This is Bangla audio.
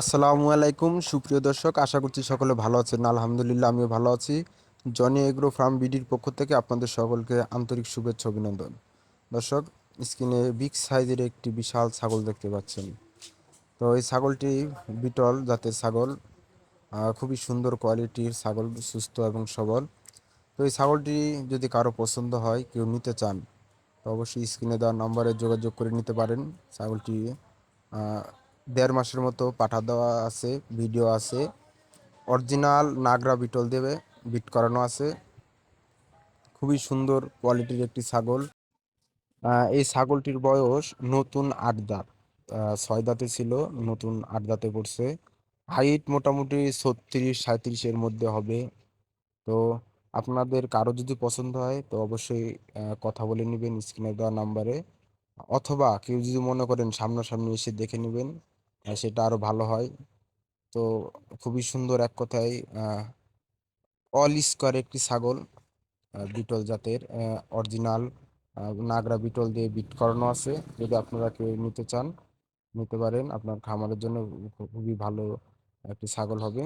আসসালামু আলাইকুম, সুপ্রিয় দর্শক, আশা করছি সকলে ভালো আছেন। আলহামদুলিল্লাহ, আমিও ভালো আছি। জনি এগ্রো ফার্ম বিডির পক্ষ থেকে আপনাদের সকলকে আন্তরিক শুভেচ্ছা, অভিনন্দন। দর্শক স্ক্রিনে বিগ সাইজের একটি বিশাল ছাগল দেখতে পাচ্ছেন। তো এই ছাগলটি বিটল জাতের ছাগল। খুবই সুন্দর কোয়ালিটির ছাগল, সুস্থ এবং সবল। তো এই ছাগলটি যদি কারও পছন্দ হয়, কেউ নিতে চান, তো অবশ্যই স্ক্রিনে দেওয়া নম্বরে যোগাযোগ করে নিতে পারেন। ছাগলটি দেড় মাসের মতো পাঠা দেওয়া আছে ভিডিও আছে। অরিজিনাল নাগরা বিটল দেবে বিট করানো আছে। খুবই সুন্দর কোয়ালিটির একটি ছাগল। এই ছাগলটির বয়স নতুন আট দাঁত। ছয় দাঁতে ছিল, নতুন আট দাঁতে পড়ছে। হাইট মোটামুটি ছত্রিশ সাঁত্রিশের মধ্যে হবে। তো আপনাদের কারও যদি পছন্দ হয়, তো অবশ্যই কথা বলে নেবেন স্ক্রিনে দেওয়া নাম্বারে। অথবা কেউ যদি মনে করেন সামনাসামনি এসে দেখে নেবেন সেটা আরও ভালো হয়। তো খুবই সুন্দর এক কথায় অল স্কোয়ার একটি ছাগল বিটল জাতের অরিজিনাল নাগরা বিটল দিয়ে বিট করানো আছে। যদি আপনারা কেউ নিতে চান, নিতে পারেন। আপনার খামারের জন্য খুবই ভালো একটি ছাগল হবে।